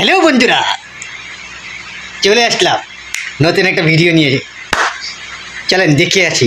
Hello বন্ধুরা চলে আসলাম। নতুন একটা ভিডিও নিয়ে। চলেন দেখে আছি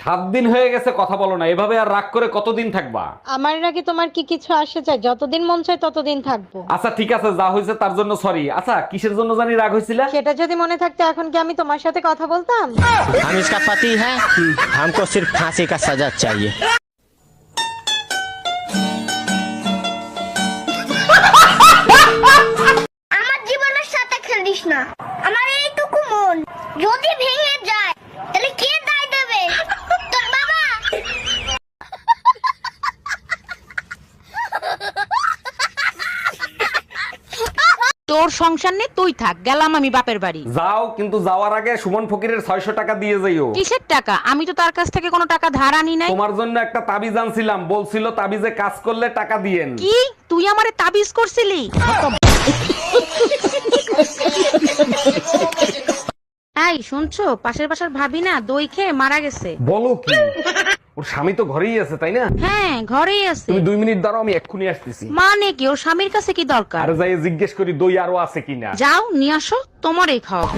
সাত দিন হয়ে গেছে কথা বলো না এভাবে আর রাগ করে কতদিন থাকবা আমার নাকি তোমার কি কিছু আসে চাই যতদিন মন চায় ততদিন থাকবো আচ্ছা ঠিক আছে যা হয়েছে তার জন্য সরি আচ্ছা কিসের জন্য জানি রাগ হয়েছিল সেটা যদি মনে থাকতো এখন কি আমি তোমার সাথে কথা বলতাম हम इसका पति है हमको सिर्फ फांसी का सजा चाहिए আমার জীবনের সাথে খেলিস না আমার এইটুকু মন যদি তোর সংসার নে তুই থাক গেলাম আমি বাপের বাড়ি। যাও কিন্তু যাওয়ার আগে সুমন ফকিরের ছয়শো টাকা দিয়ে যাইও কিসের টাকা? আমি তো তার কাছ থেকে কোনো টাকা ধার আনি নাই। তোমার জন্য একটা তাবিজ আনছিলাম বলছিল তাবিজে কাজ করলে টাকা দিয়েন। কি? তুই আমারে তাবিজ করছিলি? এই শুনছো? পাশের পাশের ভাবি না দই খেয়ে মারা গেছে। বলো কি? ওর স্বামী তো ঘরেই আছে তাই না হ্যাঁ ঘরেই আছে তুমি দুই মিনিট দাঁড়াও আমি এক্ষুনি আসতেছি মানে কি ওর স্বামীর কাছে কি দরকার আর যাই জিজ্ঞেস করি দই আরও আছে কিনা যাও নিয়ে আসো তোমারই খাওয়াবো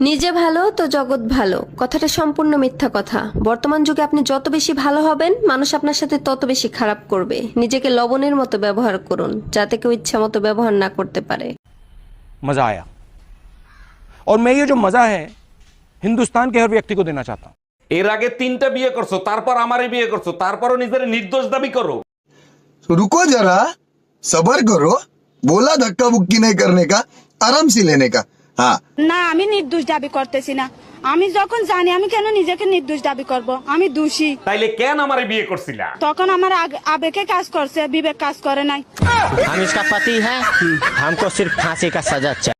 নিজে ভালো তো জগৎ ভালো কথাটা সম্পূর্ণ মিথ্যা কথা বর্তমান যুগে আপনি যত বেশি ভালো হবেন মানুষ আপনার সাথে তত বেশি খারাপ করবে নিজেকে লবণের মতো ব্যবহার করুন যাতে কেউ ইচ্ছা মতো ব্যবহার না করতে পারে मज़ा आया और मैं ये जो मज़ा है हिंदुस्तान के हर व्यक्ति को देना चाहता हूँ এর আগে তিনটা বিয়ে করছো তারপর আমারে বিয়ে করছো তারপরও নিজের নির্দোষ দাবি করো तो रुको जरा सबर करो बोला धक्का बुक्की नहीं करने का आराम से लेने का हाँ না আমি নির্দোষ দাবি করতেছি না আমি যখন জানি আমি কেন নিজেকে নির্দোষ দাবি করব আমি দোষী তাইলে কেন আমারে বিয়ে করছিলা তখন আমার আগ- আবেগে কাজ করছে বিবেক কাজ করে নাই हम इसका पति है हमको सिर्फ फांसी का सजा चाहिए